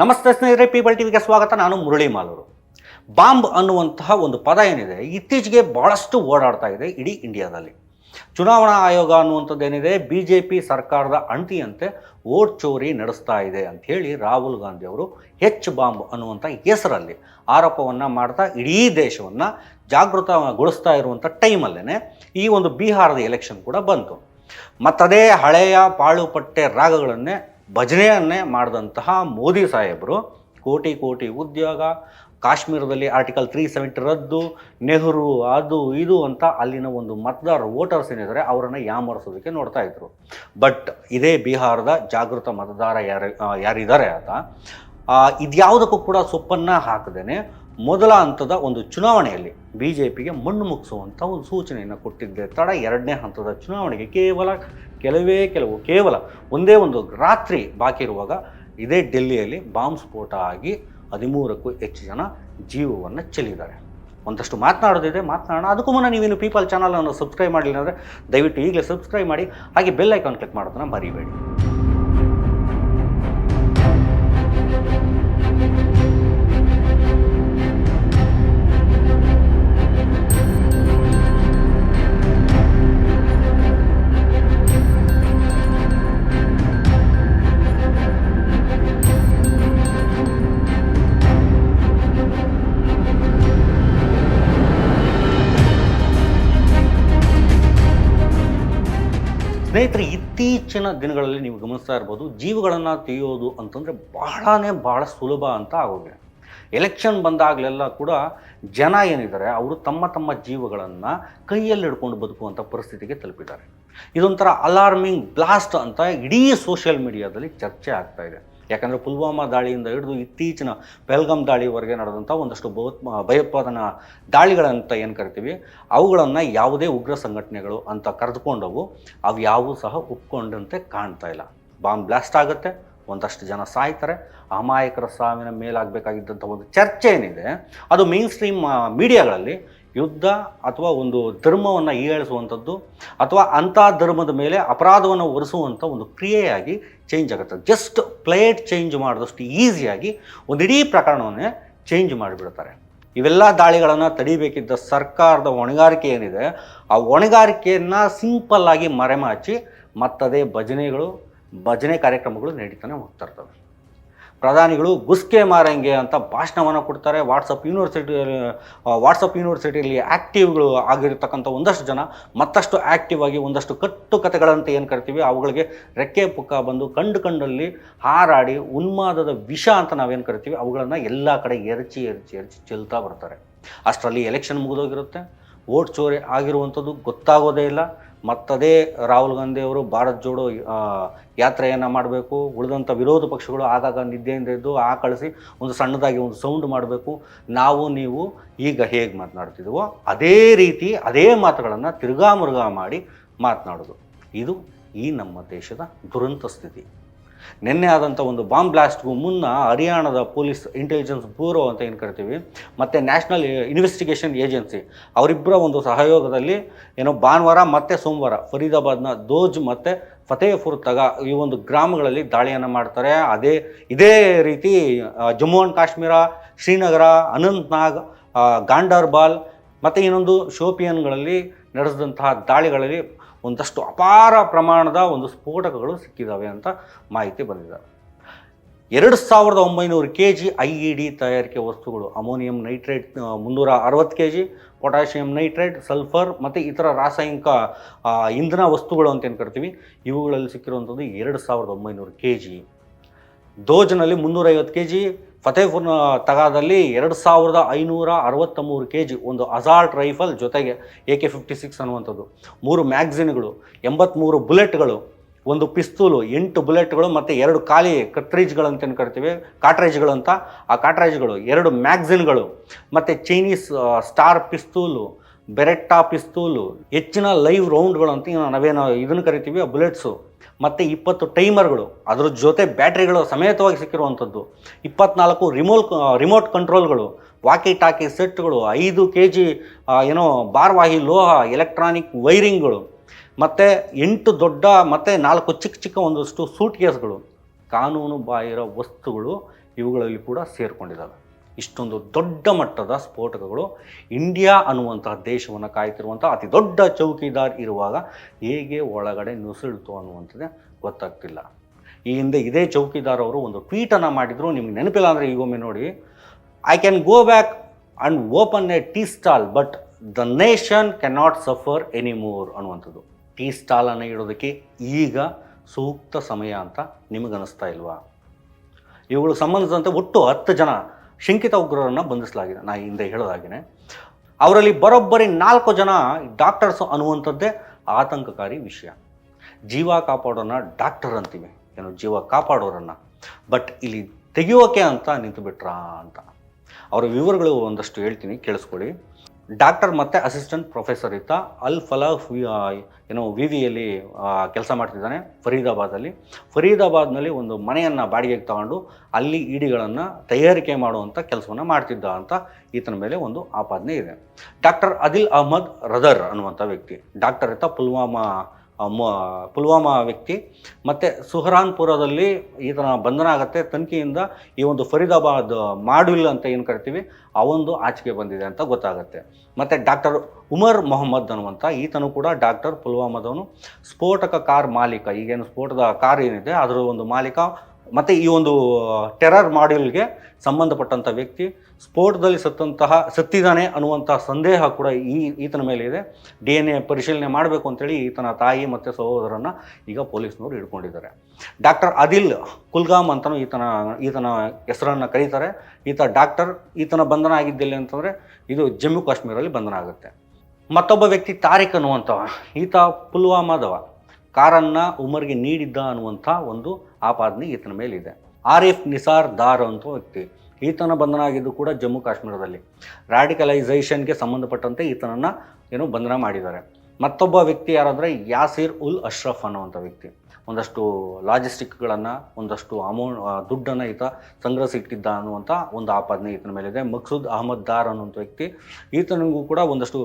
ನಮಸ್ತೆ ಸ್ನೇಹಿತರೆ ಪೀಪಲ್ ಟಿವಿಗೆ ಸ್ವಾಗತ. ನಾನು ಮುರಳಿ ಮಾಲೂರು. ಬಾಂಬ್ ಅನ್ನುವಂತಹ ಒಂದು ಪದ ಏನಿದೆ, ಇತ್ತೀಚೆಗೆ ಬಹಳಷ್ಟು ಓಡಾಡ್ತಾ ಇದೆ ಇಡೀ ಇಂಡಿಯಾದಲ್ಲಿ. ಚುನಾವಣಾ ಆಯೋಗ ಅನ್ನುವಂಥದ್ದು ಏನಿದೆ ಬಿ ಜೆ ಪಿ ಸರ್ಕಾರದ ಅಣತಿಯಂತೆ ಓಟ್ ಚೋರಿ ನಡೆಸ್ತಾ ಇದೆ ಅಂತ ಹೇಳಿ ರಾಹುಲ್ ಗಾಂಧಿ ಅವರು ಹೆಚ್ ಬಾಂಬ್ ಅನ್ನುವಂಥ ಹೆಸರಲ್ಲಿ ಆರೋಪವನ್ನು ಮಾಡ್ತಾ ಇಡೀ ದೇಶವನ್ನು ಜಾಗೃತಗೊಳಿಸ್ತಾ ಇರುವಂಥ ಟೈಮಲ್ಲೇ ಈ ಒಂದು ಬಿಹಾರದ ಎಲೆಕ್ಷನ್ ಕೂಡ ಬಂತು. ಮತ್ತದೇ ಹಳೆಯ ಪಾಳುಪಟ್ಟೆ ರಾಗಗಳನ್ನೇ ಭಜನೆಯನ್ನೇ ಮಾಡಿದಂತಹ ಮೋದಿ ಸಾಹೇಬರು ಕೋಟಿ ಕೋಟಿ ಉದ್ಯೋಗ, ಕಾಶ್ಮೀರದಲ್ಲಿ ಆರ್ಟಿಕಲ್ ತ್ರೀ ಸೆವೆಂಟಿ ರದ್ದು, ನೆಹರು ಅದು ಇದು ಅಂತ ಅಲ್ಲಿನ ಒಂದು ಮತದಾರ ವೋಟರ್ಸ್ ಏನಿದ್ದಾರೆ ಅವರನ್ನು ಯಾಮರಿಸೋದಕ್ಕೆ ನೋಡ್ತಾ ಇದ್ರು. ಬಟ್ ಇದೇ ಬಿಹಾರದ ಜಾಗೃತ ಮತದಾರ ಯಾರು ಯಾರಿದ್ದಾರೆ ಆತ ಇದ್ಯಾವುದಕ್ಕೂ ಕೂಡ ಸೊಪ್ಪನ್ನು ಹಾಕದೇನೆ ಮೊದಲ ಹಂತದ ಒಂದು ಚುನಾವಣೆಯಲ್ಲಿ ಬಿ ಜೆ ಪಿಗೆ ಮಣ್ಣು ಮುಗಿಸುವಂಥ ಒಂದು ಸೂಚನೆಯನ್ನು ಕೊಟ್ಟಿದ್ದೆ. ತಡ ಎರಡನೇ ಹಂತದ ಚುನಾವಣೆಗೆ ಕೇವಲ ಕೆಲವೇ ಕೆಲವು, ಕೇವಲ ಒಂದೇ ಒಂದು ರಾತ್ರಿ ಬಾಕಿ ಇರುವಾಗ ಇದೇ ಡೆಲ್ಲಿಯಲ್ಲಿ ಬಾಂಬ್ ಸ್ಫೋಟ ಆಗಿ ಹದಿಮೂರಕ್ಕೂ ಹೆಚ್ಚು ಜನ ಜೀವವನ್ನು ಚೆಲ್ಲಿದ್ದಾರೆ. ಒಂದಷ್ಟು ಮಾತನಾಡೋದಿದೆ ಮಾತನಾಡೋಣ. ಅದಕ್ಕೂ ಮುನ್ನ ನೀವೇನು ಪೀಪಲ್ ಚಾನಲನ್ನು ಸಬ್ಸ್ಕ್ರೈಬ್ ಮಾಡಲಿಲ್ಲ ಅಂದರೆ ದಯವಿಟ್ಟು ಈಗಲೇ ಸಬ್ಸ್ಕ್ರೈಬ್ ಮಾಡಿ. ಹಾಗೆ ಬೆಲ್ ಐಕಾನ್ ಕ್ಲಿಕ್ ಮಾಡೋದನ್ನು ಮರಿಬೇಡಿ. ಸ್ನೇಹಿತರೆ, ಇತ್ತೀಚಿನ ದಿನಗಳಲ್ಲಿ ನೀವು ಗಮನಿಸ್ತಾ ಇರ್ಬೋದು, ಜೀವಗಳನ್ನು ತೆಗೆಯೋದು ಅಂತಂದರೆ ಬಹಳನೇ ಬಹಳ ಸುಲಭ ಅಂತ ಆಗೋಗಿದೆ. ಎಲೆಕ್ಷನ್ ಬಂದಾಗಲೆಲ್ಲ ಕೂಡ ಜನ ಏನಿದ್ದಾರೆ, ಅವರು ತಮ್ಮ ತಮ್ಮ ಜೀವಗಳನ್ನು ಕೈಯಲ್ಲಿ ಹಿಡ್ಕೊಂಡು ಬದುಕುವಂಥ ಪರಿಸ್ಥಿತಿಗೆ ತಲುಪಿದ್ದಾರೆ. ಇದೊಂಥರ ಅಲಾರ್ಮಿಂಗ್ ಬ್ಲಾಸ್ಟ್ ಅಂತ ಇಡೀ ಸೋಷಿಯಲ್ ಮೀಡಿಯಾದಲ್ಲಿ ಚರ್ಚೆ ಆಗ್ತಾ ಇದೆ. ಯಾಕಂದರೆ ಪುಲ್ವಾಮಾ ದಾಳಿಯಿಂದ ಹಿಡಿದು ಇತ್ತೀಚಿನ ಪೆಲ್ಗಮ್ ದಾಳಿವರೆಗೆ ನಡೆದಂಥ ಒಂದಷ್ಟು ಭಯೋತ್ ಭಯೋತ್ಪಾದನಾ ದಾಳಿಗಳಂತ ಏನು ಕರಿತೀವಿ, ಅವುಗಳನ್ನು ಯಾವುದೇ ಉಗ್ರ ಸಂಘಟನೆಗಳು ಅಂತ ಕರೆದುಕೊಂಡವು, ಅವು ಯಾವುವು ಸಹ ಒಪ್ಕೊಂಡಂತೆ ಕಾಣ್ತಾ ಇಲ್ಲ. ಬಾಂಬ್ ಬ್ಲಾಸ್ಟ್ ಆಗುತ್ತೆ, ಒಂದಷ್ಟು ಜನ ಸಾಯ್ತಾರೆ, ಅಮಾಯಕರ ಸಾವಿನ ಮೇಲಾಗಬೇಕಾಗಿದ್ದಂಥ ಒಂದು ಚರ್ಚೆ ಏನಿದೆ, ಅದು ಮೇನ್ ಸ್ಟ್ರೀಮ್ ಮೀಡಿಯಾಗಳಲ್ಲಿ ಯುದ್ಧ ಅಥವಾ ಒಂದು ಧರ್ಮವನ್ನು ಹೀಯಾಳಿಸುವಂಥದ್ದು ಅಥವಾ ಅಂಥ ಧರ್ಮದ ಮೇಲೆ ಅಪರಾಧವನ್ನು ಒರೆಸುವಂಥ ಒಂದು ಕ್ರಿಯೆಯಾಗಿ ಚೇಂಜ್ ಆಗುತ್ತೆ. ಜಸ್ಟ್ ಪ್ಲೇಟ್ ಚೇಂಜ್ ಮಾಡಿದಷ್ಟು ಈಸಿಯಾಗಿ ಒಂದು ಇಡೀ ಪ್ರಕರಣವನ್ನೇ ಚೇಂಜ್ ಮಾಡಿಬಿಡ್ತಾರೆ. ಇವೆಲ್ಲ ದಾಳಿಗಳನ್ನು ತಡಿಬೇಕಿದ್ದ ಸರ್ಕಾರದ ಹೊಣೆಗಾರಿಕೆ ಏನಿದೆ, ಆ ಹೊಣೆಗಾರಿಕೆಯನ್ನು ಸಿಂಪಲ್ಲಾಗಿ ಮರೆಮಾಚಿ ಮತ್ತದೇ ಭಜನೆಗಳು, ಭಜನೆ ಕಾರ್ಯಕ್ರಮಗಳು ನಡೀತಾನೆ ಹೋಗ್ತಾ ಇರ್ತವೆ. ಪ್ರಧಾನಿಗಳು ಗುಸ್ಕೆ ಮಾರಂಗೆ ಅಂತ ಭಾಷಣವನ್ನು ಕೊಡ್ತಾರೆ. ವಾಟ್ಸಪ್ ಯೂನಿವರ್ಸಿಟಿ ವಾಟ್ಸಪ್ ಯೂನಿವರ್ಸಿಟಿಯಲ್ಲಿ ಆ್ಯಕ್ಟಿವ್ಗಳು ಆಗಿರತಕ್ಕಂಥ ಒಂದಷ್ಟು ಜನ, ಮತ್ತಷ್ಟು ಆ್ಯಕ್ಟಿವ್ ಆಗಿ ಒಂದಷ್ಟು ಕಟ್ಟು ಕಥೆಗಳಂತ ಏನು ಕರಿತೀವಿ, ಅವುಗಳಿಗೆ ರೆಕ್ಕೆ ಪುಕ್ಕ ಬಂದು ಕಂಡು ಕಂಡಲ್ಲಿ ಹಾರಾಡಿ ಉನ್ಮಾದದ ವಿಷ ಅಂತ ನಾವೇನು ಕರಿತೀವಿ, ಅವುಗಳನ್ನು ಎಲ್ಲ ಕಡೆ ಎರಚಿ ಎರಚಿ ಎರಚಿ ಚೆಲ್ತಾ ಬರ್ತಾರೆ. ಅಷ್ಟರಲ್ಲಿ ಎಲೆಕ್ಷನ್ ಮುಗಿದೋಗಿರುತ್ತೆ. ಓಟ್ ಚೋರಿ ಆಗಿರುವಂಥದ್ದು ಗೊತ್ತಾಗೋದೇ ಇಲ್ಲ. ಮತ್ತದೇ ರಾಹುಲ್ ಗಾಂಧಿ ಅವರು ಭಾರತ್ ಜೋಡೋ ಯಾತ್ರೆಯನ್ನು ಮಾಡಬೇಕು. ಉಳಿದಂಥ ವಿರೋಧ ಪಕ್ಷಗಳು ಆಗಾಗ ನಿದ್ದೆಯಿಂದ ಇದ್ದು ಆ ಕಳಿಸಿ ಒಂದು ಸಣ್ಣದಾಗಿ ಒಂದು ಸೌಂಡ್ ಮಾಡಬೇಕು. ನಾವು, ನೀವು ಈಗ ಹೇಗೆ ಮಾತನಾಡ್ತಿದ್ದೀವೋ ಅದೇ ರೀತಿ ಅದೇ ಮಾತುಗಳನ್ನು ತಿರುಗಾ ಮುರುಗಾ ಮಾಡಿ ಮಾತನಾಡೋದು. ಇದು ಈ ನಮ್ಮ ದೇಶದ ದುರಂತ ಸ್ಥಿತಿ. ನಿನ್ನೆ ಆದಂಥ ಒಂದು ಬಾಂಬ್ ಬ್ಲಾಸ್ಟ್ಗೂ ಮುನ್ನ ಹರಿಯಾಣದ ಪೊಲೀಸ್ ಇಂಟೆಲಿಜೆನ್ಸ್ ಬ್ಯೂರೋ ಅಂತ ಏನು ಕರಿತೀವಿ, ಮತ್ತು ನ್ಯಾಷನಲ್ ಇನ್ವೆಸ್ಟಿಗೇಷನ್ ಏಜೆನ್ಸಿ ಅವರಿಬ್ಬರ ಒಂದು ಸಹಯೋಗದಲ್ಲಿ ಏನೋ ಭಾನುವಾರ ಮತ್ತು ಸೋಮವಾರ ಫರೀದಾಬಾದ್ನ ದೋಜ್ ಮತ್ತು ಫತೇಪುರ್ ತಗ ಈ ಒಂದು ಗ್ರಾಮಗಳಲ್ಲಿ ದಾಳಿಯನ್ನು ಮಾಡ್ತಾರೆ. ಅದೇ, ಇದೇ ರೀತಿ ಜಮ್ಮು ಆ್ಯಂಡ್ ಕಾಶ್ಮೀರ, ಶ್ರೀನಗರ, ಅನಂತ್ನಾಗ್ ಗಾಂಡರ್ಬಾಲ್ ಮತ್ತು ಇನ್ನೊಂದು ಶೋಪಿಯನ್ಗಳಲ್ಲಿ ನಡೆಸಿದಂತಹ ದಾಳಿಗಳಲ್ಲಿ ಒಂದಷ್ಟು ಅಪಾರ ಪ್ರಮಾಣದ ಒಂದು ಸ್ಫೋಟಕಗಳು ಸಿಕ್ಕಿದ್ದಾವೆ ಅಂತ ಮಾಹಿತಿ ಬಂದಿದೆ. ಎರಡು ಸಾವಿರದ ಒಂಬೈನೂರು K G I E D ತಯಾರಿಕೆ ವಸ್ತುಗಳು, ಅಮೋನಿಯಂ ನೈಟ್ರೇಟ್ ಮುನ್ನೂರ ಅರವತ್ತು K G potassium nitrate, sulphur ಮತ್ತು ಇತರ ರಾಸಾಯನಿಕ ಇಂಧನ ವಸ್ತುಗಳು ಅಂತ ಏನು ಕರಿತೀವಿ ಇವುಗಳಲ್ಲಿ ಸಿಕ್ಕಿರುವಂಥದ್ದು ಎರಡು ಸಾವಿರದ ಒಂಬೈನೂರು ಕೆ ಜಿ ದೋಜ್ನಲ್ಲಿ ಮುನ್ನೂರೈವತ್ತು ಕೆ ಜಿ ಫತೇಪುರ್ ತಗಾದಲ್ಲಿ ಎರಡು ಸಾವಿರದ ಐನೂರ ಅರವತ್ತ ಮೂರು ಕೆ ಜಿ ಒಂದು ಅಸಾಲ್ಟ್ ರೈಫಲ್ ಜೊತೆಗೆ ಎ ಕೆ ಫಿಫ್ಟಿ ಸಿಕ್ಸ್ ಅನ್ನುವಂಥದ್ದು. ಮೂರು ಮ್ಯಾಗ್ಝಿನ್ಗಳು ಎಂಬತ್ತ್ಮೂರು ಬುಲೆಟ್ಗಳು, ಒಂದು ಪಿಸ್ತೂಲು, ಎಂಟು ಬುಲೆಟ್ಗಳು ಮತ್ತು ಎರಡು ಖಾಲಿ ಕಟ್ರೇಜ್ಗಳಂತ ಏನು ಕರಿತೀವಿ ಕಾಟ್ರೇಜ್ಗಳಂತ ಆ ಕಾಟ್ರೇಜ್ಗಳು ಎರಡು ಮ್ಯಾಗ್ಝಿನ್ಗಳು ಮತ್ತು ಚೈನೀಸ್ ಸ್ಟಾರ್ ಪಿಸ್ತೂಲು ಬೆರೆಟ್ಟಾ ಪಿಸ್ತೂಲು, ಹೆಚ್ಚಿನ ಲೈವ್ ರೌಂಡ್ಗಳು ಅಂತ ನಾವೇನು ಇದನ್ನು ಕರಿತೀವಿ, ಆ ಬುಲೆಟ್ಸು. ಮತ್ತು ಇಪ್ಪತ್ತು ಟೈಮರ್ಗಳು, ಅದರ ಜೊತೆ ಬ್ಯಾಟ್ರಿಗಳು ಸಮೇತವಾಗಿ ಸಿಕ್ಕಿರುವಂಥದ್ದು. ಇಪ್ಪತ್ನಾಲ್ಕು ರಿಮೋಲ್ ರಿಮೋಟ್ ಕಂಟ್ರೋಲ್ಗಳು ವಾಕಿ ಟಾಕಿ ಸೆಟ್ಗಳು, ಐದು ಕೆ ಜಿ ಏನೋ ಬಾರ್ವಾಹಿ ಲೋಹ, ಎಲೆಕ್ಟ್ರಾನಿಕ್ ವೈರಿಂಗ್ಗಳು, ಮತ್ತು ಎಂಟು ದೊಡ್ಡ, ಮತ್ತು ನಾಲ್ಕು ಚಿಕ್ಕ ಚಿಕ್ಕ ಒಂದಷ್ಟು ಸೂಟ್ ಕೇಸ್ಗಳು ಕಾನೂನು ಬಾಹಿರ ವಸ್ತುಗಳು ಇವುಗಳಲ್ಲಿ ಕೂಡ ಸೇರಿಕೊಂಡಿದ್ದಾವೆ. ಇಷ್ಟೊಂದು ದೊಡ್ಡ ಮಟ್ಟದ ಸ್ಫೋಟಕಗಳು ಇಂಡಿಯಾ ಅನ್ನುವಂತಹ ದೇಶವನ್ನು ಕಾಯ್ತಿರುವಂಥ ಅತಿ ದೊಡ್ಡ ಚೌಕಿದಾರ್ ಇರುವಾಗ ಹೇಗೆ ಒಳಗಡೆ ನುಸುಳಿತು ಅನ್ನುವಂಥದ್ದೇ ಗೊತ್ತಾಗ್ತಿಲ್ಲ. ಈ ಹಿಂದೆ ಇದೇ ಚೌಕಿದಾರ್ ಅವರು ಒಂದು ಟ್ವೀಟನ್ನು ಮಾಡಿದ್ರು, ನಿಮ್ಗೆ ನೆನಪಿಲ್ಲ ಅಂದರೆ ಈಗೊಮ್ಮೆ ನೋಡಿ. I can go back and open a tea stall but the nation cannot suffer any more ಅನ್ನುವಂಥದ್ದು ಟೀ ಸ್ಟಾಲನ್ನು ಇಡೋದಕ್ಕೆ ಈಗ ಸೂಕ್ತ ಸಮಯ ಅಂತ ನಿಮಗನ್ನಿಸ್ತಾ ಇಲ್ವಾ? ಇವುಗಳಿಗೆ ಸಂಬಂಧಿಸಿದಂತೆ ಒಟ್ಟು ಹತ್ತು ಜನ ಶಂಕಿತ ಉಗ್ರರನ್ನು ಬಂಧಿಸಲಾಗಿದೆ. ನಾ ಹಿಂದೆ ಹೇಳೋದಾಗಿನೇ. ಅವರಲ್ಲಿ ಬರೋಬ್ಬರಿ ನಾಲ್ಕು ಜನ ಡಾಕ್ಟರ್ಸ್ ಅನ್ನುವಂಥದ್ದೇ ಆತಂಕಕಾರಿ ವಿಷಯ. ಜೀವ ಕಾಪಾಡೋರನ್ನ ಡಾಕ್ಟರ್ ಅಂತೀವಿ. ಏನು ಜೀವ ಕಾಪಾಡೋರನ್ನ. ಬಟ್ ಇಲ್ಲಿ ತೆಗೆಯೋಕೆ ಅಂತ ನಿಂತುಬಿಟ್ರಾ ಅಂತ. ಅವರ ವಿವರಗಳು ಒಂದಷ್ಟು ಹೇಳ್ತೀನಿ, ಕೇಳಿಸ್ಕೊಳ್ಳಿ. ಡಾಕ್ಟರ್ ಮತ್ತು ಅಸಿಸ್ಟೆಂಟ್ ಪ್ರೊಫೆಸರ್ ಇತ್ತ ಅಲ್ ಫಲಾಫ್ ಏನು ವಿ ವಿಯಲ್ಲಿ ಕೆಲಸ ಮಾಡ್ತಿದ್ದಾನೆ ಫರೀದಾಬಾದಲ್ಲಿ ಫರೀದಾಬಾದ್ನಲ್ಲಿ ಒಂದು ಮನೆಯನ್ನು ಬಾಡಿಗೆಗೆ ತಗೊಂಡು ಅಲ್ಲಿ ಇಡಿಗಳನ್ನು ತಯಾರಿಕೆ ಮಾಡುವಂಥ ಕೆಲಸವನ್ನು ಮಾಡ್ತಿದ್ದ ಅಂತ ಈತನ ಮೇಲೆ ಒಂದು ಆಪಾದನೆ ಇದೆ. ಡಾಕ್ಟರ್ ಅದಿಲ್ ಅಹಮದ್ ರದರ್ ಅನ್ನುವಂಥ ವ್ಯಕ್ತಿ. ಡಾಕ್ಟರ್ ಇತ್ತ ಪುಲ್ವಾಮಾ ಪುಲ್ವಾಮಾ ವ್ಯಕ್ತಿ. ಮತ್ತು ಸುಹರಾನ್ಪುರದಲ್ಲಿ ಈತನ ಬಂಧನ ಆಗುತ್ತೆ. ತನಿಖೆಯಿಂದ ಈ ಒಂದು ಫರೀದಾಬಾದ್ ಮಾಡ್ಯೂಲ್ ಅಂತ ಏನು ಕರಿತೀವಿ, ಆ ಒಂದು ಆಚೆಗೆ ಬಂದಿದೆ ಅಂತ ಗೊತ್ತಾಗುತ್ತೆ. ಮತ್ತು ಡಾಕ್ಟರ್ ಉಮರ್ ಮೊಹಮ್ಮದ್ ಅನ್ನುವಂಥ ಈತನು ಕೂಡ ಡಾಕ್ಟರ್ ಪುಲ್ವಾಮಾದವನು. ಸ್ಫೋಟಕ ಕಾರ್ ಮಾಲೀಕ. ಈಗೇನು ಸ್ಫೋಟದ ಕಾರ್ ಏನಿದೆ ಅದರ ಒಂದು ಮಾಲೀಕ ಮತ್ತು ಈ ಒಂದು ಟೆರರ್ ಮಾಡ್ಯೂಲ್ಗೆ ಸಂಬಂಧಪಟ್ಟಂಥ ವ್ಯಕ್ತಿ ಸ್ಫೋಟದಲ್ಲಿ ಸತ್ತಂತಹ, ಸತ್ತಿದ್ದಾನೆ ಅನ್ನುವಂಥ ಸಂದೇಹ ಕೂಡ ಈ ಈತನ ಮೇಲೆ ಇದೆ. ಡಿ ಎನ್ ಎ ಪರಿಶೀಲನೆ ಮಾಡಬೇಕು ಅಂತೇಳಿ ಈತನ ತಾಯಿ ಮತ್ತು ಸಹೋದರನ ಈಗ ಪೊಲೀಸ್ನವರು ಇಟ್ಕೊಂಡಿದ್ದಾರೆ ಡಾಕ್ಟರ್ ಅದಿಲ್ ಕುಲ್ಗಾಮ್ ಅಂತಲೂ ಈತನ ಈತನ ಹೆಸರನ್ನು ಕರೀತಾರೆ. ಈತ ಡಾಕ್ಟರ್, ಈತನ ಬಂಧನ ಆಗಿದ್ದಿಲ್ಲ ಅಂತಂದರೆ ಇದು ಜಮ್ಮು ಕಾಶ್ಮೀರಲ್ಲಿ ಬಂಧನ ಆಗುತ್ತೆ. ಮತ್ತೊಬ್ಬ ವ್ಯಕ್ತಿ ತಾರಿಕ್ ಅನ್ನುವಂಥವ ಈತ ಪುಲ್ವಾಮಾದವ. ಕಾರನ್ನು ಉಮರ್ಗೆ ನೀಡಿದ್ದ ಅನ್ನುವಂಥ ಒಂದು ಆಪಾದನೆ ಈತನ ಮೇಲಿದೆ. ಆರಿಫ್ ನಿಸಾರ್ ದಾರ್ ಅಂತ ವ್ಯಕ್ತಿ. ಈತನ ಬಂಧನ ಆಗಿದ್ದು ಕೂಡ ಜಮ್ಮು ಕಾಶ್ಮೀರದಲ್ಲಿ. ರಾಡಿಕಲೈಸೇಷನ್ಗೆ ಸಂಬಂಧಪಟ್ಟಂತೆ ಈತನನ್ನು ಏನು ಬಂಧನ ಮಾಡಿದ್ದಾರೆ. ಮತ್ತೊಬ್ಬ ವ್ಯಕ್ತಿ ಯಾರಾದರೆ ಯಾಸಿರ್ ಉಲ್ ಅಶ್ರಫ್ ಅನ್ನುವಂಥ ವ್ಯಕ್ತಿ. ಒಂದಷ್ಟು ಲಾಜಿಸ್ಟಿಕ್ಗಳನ್ನು ಒಂದಷ್ಟು ಅಮೌಂಟ್ ದುಡ್ಡನ್ನು ಈತ ಸಂಗ್ರಹಿಸಿಟ್ಟಿದ್ದ ಅನ್ನುವಂಥ ಒಂದು ಆಪಾದನೆ ಈತನ ಮೇಲಿದೆ. ಮಕ್ಸೂದ್ ಅಹಮದ್ ದಾರ್ ಅನ್ನುವಂಥ ವ್ಯಕ್ತಿ, ಈತನಿಗೂ ಕೂಡ ಒಂದಷ್ಟು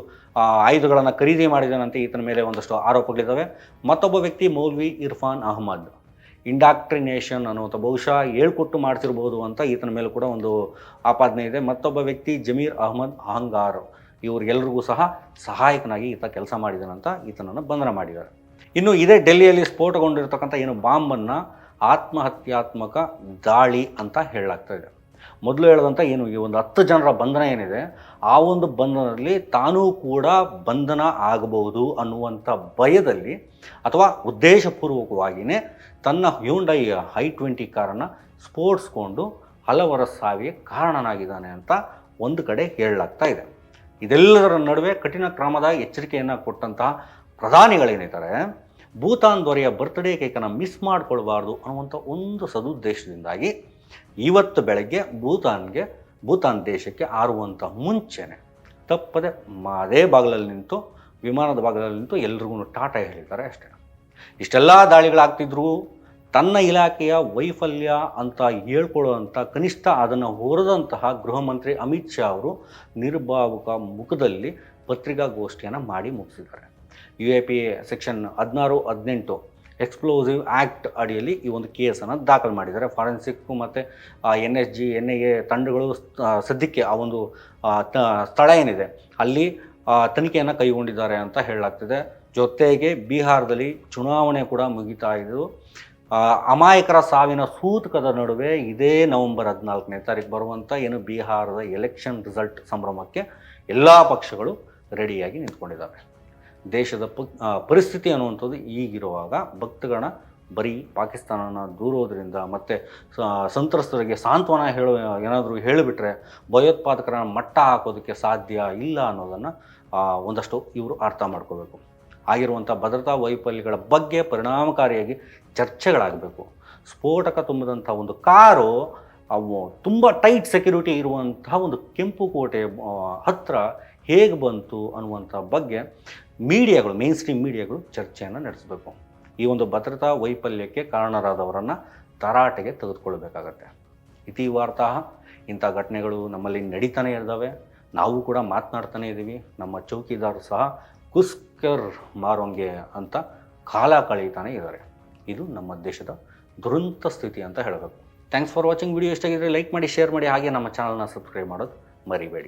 ಆಯುಧಗಳನ್ನು ಖರೀದಿ ಮಾಡಿದನಂತೆ ಈತನ ಮೇಲೆ ಒಂದಷ್ಟು ಆರೋಪಗಳಿದ್ದಾವೆ ಮತ್ತೊಬ್ಬ ವ್ಯಕ್ತಿ ಮೌಲ್ವಿ ಇರ್ಫಾನ್ ಅಹಮದ್. ಇಂಡಾಕ್ಟ್ರಿನೇಷನ್ ಅನ್ನುವಂಥ ಬಹುಶಃ ಹೇಳ್ಕೊಟ್ಟು ಮಾಡ್ತಿರ್ಬೋದು ಅಂತ ಈತನ ಮೇಲೆ ಕೂಡ ಒಂದು ಆಪಾದನೆ ಇದೆ. ಮತ್ತೊಬ್ಬ ವ್ಯಕ್ತಿ ಜಮೀರ್ ಅಹಮದ್ ಅಹಂಗಾರ್. ಇವ್ರಿಗೆಲ್ರಿಗೂ ಸಹ ಸಹಾಯಕನಾಗಿ ಈತ ಕೆಲಸ ಮಾಡಿದನಂತ ಈತನನ್ನು ಬಂಧನ ಮಾಡಿದ್ದಾರೆ. ಇನ್ನು ಇದೇ ಡೆಲ್ಲಿಯಲ್ಲಿ ಸ್ಫೋಟಗೊಂಡಿರ್ತಕ್ಕಂಥ ಏನು ಬಾಂಬನ್ನು ಆತ್ಮಹತ್ಯಾತ್ಮಕ ದಾಳಿ ಅಂತ ಹೇಳಲಾಗ್ತಾ ಇದೆ. ಮೊದಲು ಹೇಳಿದಂಥ ಏನು, ಈ ಒಂದು ಹತ್ತು ಜನರ ಬಂಧನ ಏನಿದೆ, ಆ ಒಂದು ಬಂಧನದಲ್ಲಿ ತಾನೂ ಕೂಡ ಬಂಧನ ಆಗಬಹುದು ಅನ್ನುವಂಥ ಭಯದಲ್ಲಿ ಅಥವಾ ಉದ್ದೇಶಪೂರ್ವಕವಾಗಿಯೇ ತನ್ನ ಹ್ಯೂಂಡೈ ಹೈ ಟ್ವೆಂಟಿ ಕಾರನ್ನು ಸ್ಫೋಟಿಸ್ಕೊಂಡು ಹಲವರ ಸಾವಿಗೆ ಕಾರಣನಾಗಿದ್ದಾನೆ ಅಂತ ಒಂದು ಕಡೆ ಹೇಳಲಾಗ್ತಾ ಇದೆ. ಇದೆಲ್ಲದರ ನಡುವೆ ಕಠಿಣ ಕ್ರಮದ ಎಚ್ಚರಿಕೆಯನ್ನು ಕೊಟ್ಟಂತಹ ಪ್ರಧಾನಿಗಳೇನಿದ್ದಾರೆ, ಭೂತಾನ್ ದೊರೆಯ ಬರ್ತ್ಡೇ ಕೇಕನ್ನು ಮಿಸ್ ಮಾಡಿಕೊಳ್ಬಾರ್ದು ಅನ್ನುವಂಥ ಒಂದು ಸದುದ್ದೇಶದಿಂದಾಗಿ ಇವತ್ತು ಬೆಳಗ್ಗೆ ಭೂತಾನ್ಗೆ, ಭೂತಾನ್ ದೇಶಕ್ಕೆ ಆರುವಂಥ ಮುಂಚೆನೆ ತಪ್ಪದೆ ಅದೇ ಬಾಗಿಲಲ್ಲಿ ನಿಂತು, ವಿಮಾನದ ಭಾಗದಲ್ಲಿ ನಿಂತು ಎಲ್ರಿಗೂ ಟಾಟಾ ಹೇಳಿದ್ದಾರೆ ಅಷ್ಟೇ. ಇಷ್ಟೆಲ್ಲ ದಾಳಿಗಳಾಗ್ತಿದ್ರು ತನ್ನ ಇಲಾಖೆಯ ವೈಫಲ್ಯ ಅಂತ ಹೇಳ್ಕೊಳ್ಳುವಂಥ ಕನಿಷ್ಠ ಅದನ್ನು ಹೊರದಂತಹ ಗೃಹ ಮಂತ್ರಿ ಅಮಿತ್ ಶಾ ಅವರು ನಿರ್ಭಾವುಕ ಮುಖದಲ್ಲಿ ಪತ್ರಿಕಾಗೋಷ್ಠಿಯನ್ನು ಮಾಡಿ ಮುಗಿಸಿದ್ದಾರೆ. ಯು ಎ ಪಿ ಸೆಕ್ಷನ್ ಹದಿನಾರು, ಹದಿನೆಂಟು ಎಕ್ಸ್ಪ್ಲೋಸಿವ್ ಆ್ಯಕ್ಟ್ ಅಡಿಯಲ್ಲಿ ಈ ಒಂದು ಕೇಸನ್ನು ದಾಖಲು ಮಾಡಿದ್ದಾರೆ. ಫಾರೆನ್ಸಿಕ್ ಮತ್ತು N S G N I A ತಂಡಗಳು ಸದ್ಯಕ್ಕೆ ಆ ಒಂದು ಸ್ಥಳ ಏನಿದೆ, ಅಲ್ಲಿ ತನಿಖೆಯನ್ನು ಕೈಗೊಂಡಿದ್ದಾರೆ ಅಂತ ಹೇಳಲಾಗ್ತಿದೆ. ಜೊತೆಗೆ ಬಿಹಾರದಲ್ಲಿ ಚುನಾವಣೆ ಕೂಡ ಮುಗಿತಾ ಇದ್ದು ಅಮಾಯಕರ ಸಾವಿನ ಸೂತಕದ ನಡುವೆ ಇದೇ ನವೆಂಬರ್ ಹದಿನಾಲ್ಕನೇ ತಾರೀಕು ಬರುವಂಥ ಏನು ಬಿಹಾರದ ಎಲೆಕ್ಷನ್ ರಿಸಲ್ಟ್ ಸಂಭ್ರಮಕ್ಕೆ ಎಲ್ಲ ಪಕ್ಷಗಳು ರೆಡಿಯಾಗಿ ನಿಂತ್ಕೊಂಡಿದ್ದಾವೆ. ದೇಶದ ಪರಿಸ್ಥಿತಿ ಅನ್ನುವಂಥದ್ದು ಈಗಿರುವಾಗ ಭಕ್ತಗಣ ಬರೀ ಪಾಕಿಸ್ತಾನನ ದೂರೋದ್ರಿಂದ ಮತ್ತು ಸಂತ್ರಸ್ತರಿಗೆ ಸಾಂತ್ವನ ಹೇಳೋ, ಏನಾದರೂ ಹೇಳಿಬಿಟ್ರೆ ಭಯೋತ್ಪಾದಕರನ್ನ ಮಟ್ಟ ಹಾಕೋದಕ್ಕೆ ಸಾಧ್ಯ ಇಲ್ಲ ಅನ್ನೋದನ್ನು ಒಂದಷ್ಟು ಇವರು ಅರ್ಥ ಮಾಡ್ಕೋಬೇಕು. ಆಗಿರುವಂಥ ಭದ್ರತಾ ವೈಫಲ್ಯಗಳ ಬಗ್ಗೆ ಪರಿಣಾಮಕಾರಿಯಾಗಿ ಚರ್ಚೆಗಳಾಗಬೇಕು. ಸ್ಫೋಟಕ ತುಂಬಿದಂಥ ಒಂದು ಕಾರು, ಅವು ತುಂಬ ಟೈಟ್ ಸೆಕ್ಯೂರಿಟಿ ಇರುವಂತಹ ಒಂದು ಕೆಂಪು ಕೋಟೆ ಹತ್ತಿರ ಹೇಗೆ ಬಂತು ಅನ್ನುವಂಥ ಬಗ್ಗೆ ಮೀಡಿಯಾಗಳು ಮೇನ್ ಸ್ಟ್ರೀಮ್ ಮೀಡಿಯಾಗಳು ಚರ್ಚೆಯನ್ನು ನಡೆಸಬೇಕು. ಈ ಒಂದು ಭದ್ರತಾ ವೈಫಲ್ಯಕ್ಕೆ ಕಾರಣರಾದವರನ್ನು ತರಾಟೆಗೆ ತೆಗೆದುಕೊಳ್ಬೇಕಾಗತ್ತೆ ಇತಿ ವಾರ್ತಾ ಇಂಥ ಘಟನೆಗಳು ನಮ್ಮಲ್ಲಿ ನಡೀತಾನೆ ಇದ್ದಾವೆ. ನಾವು ಕೂಡ ಮಾತನಾಡ್ತಾನೆ ಇದ್ದೀವಿ. ನಮ್ಮ ಚೌಕಿದಾರರು ಸಹ ಕುಸ್ಕರ್ ಮಾರೋಂಗೆ ಅಂತ ಕಾಲ ಕಳೀತಾನೆ ಇದ್ದಾರೆ. ಇದು ನಮ್ಮ ದೇಶದ ದುರಂತ ಸ್ಥಿತಿ ಅಂತ ಹೇಳಬೇಕು. ಥ್ಯಾಂಕ್ಸ್ ಫಾರ್ ವಾಚಿಂಗ್ ವಿಡಿಯೋ ಇಷ್ಟ ಆಗಿದ್ರೆ ಲೈಕ್ ಮಾಡಿ ಶೇರ್ ಮಾಡಿ, ಹಾಗೆ ನಮ್ಮ ಚಾನಲ್ನ ಸಬ್ಸ್ಕ್ರೈಬ್ ಮಾಡೋದು ಮರಿಬೇಡಿ.